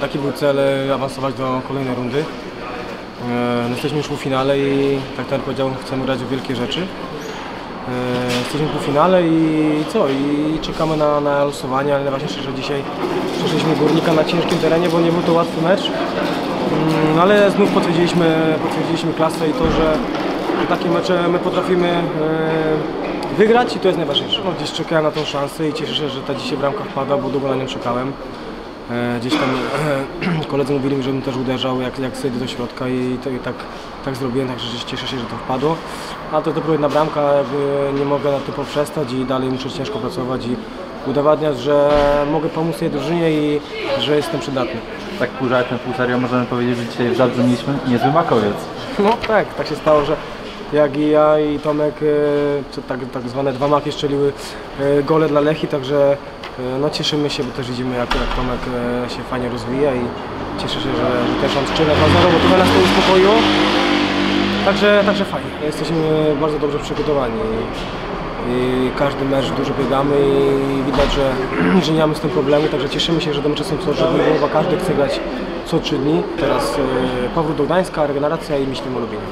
taki był cel, awansować do kolejnej rundy. E, no jesteśmy już w finale i tak jak powiedział, chcemy grać w wielkie rzeczy. E, Jesteśmy w półfinale i co? I czekamy na, na losowanie, ale najważniejsze, że dzisiaj przeszliśmy górnika na ciężkim terenie, bo nie był to łatwy mecz. Mm, no ale znów potwierdziliśmy, potwierdziliśmy klasę i to, że takie mecze my potrafimy e, wygrać i to jest najważniejsze. No, gdzieś czekałem na tą szansę i cieszę się, że ta dzisiaj bramka wpada, bo długo na nią czekałem. E, Gdzieś tam e, koledzy mówili mi, żebym też uderzał, jak, jak zejdę do środka i, to, i tak, tak zrobiłem, także cieszę się, że to wpadło. A to dopiero jedna bramka, nie mogę na tym poprzestać i dalej muszę ciężko pracować i udowadniać, że mogę pomóc tej drużynie i że jestem przydatny. Tak pół żartem, pół serio możemy powiedzieć, że dzisiaj w Żadrze mieliśmy niezły makowiec. No tak, tak się stało, że jak i ja i Tomek, e, tak, tak zwane dwa maki strzeliły gole dla Lechi, także no cieszymy się, bo też widzimy jak, jak Tomek e, się fajnie rozwija i cieszę się, że, też on strzela 2-0, bo trochę nas to uspokoiło. Także, także fajnie, jesteśmy bardzo dobrze przygotowani i, każdy mecz dużo biegamy i widać, że, że nie mamy z tym problemu, także cieszymy się, że te mecze są co trzy dni, bo każdy chce grać co trzy dni. Teraz e, powrót do Gdańska, regeneracja i myślimy o Lubinie.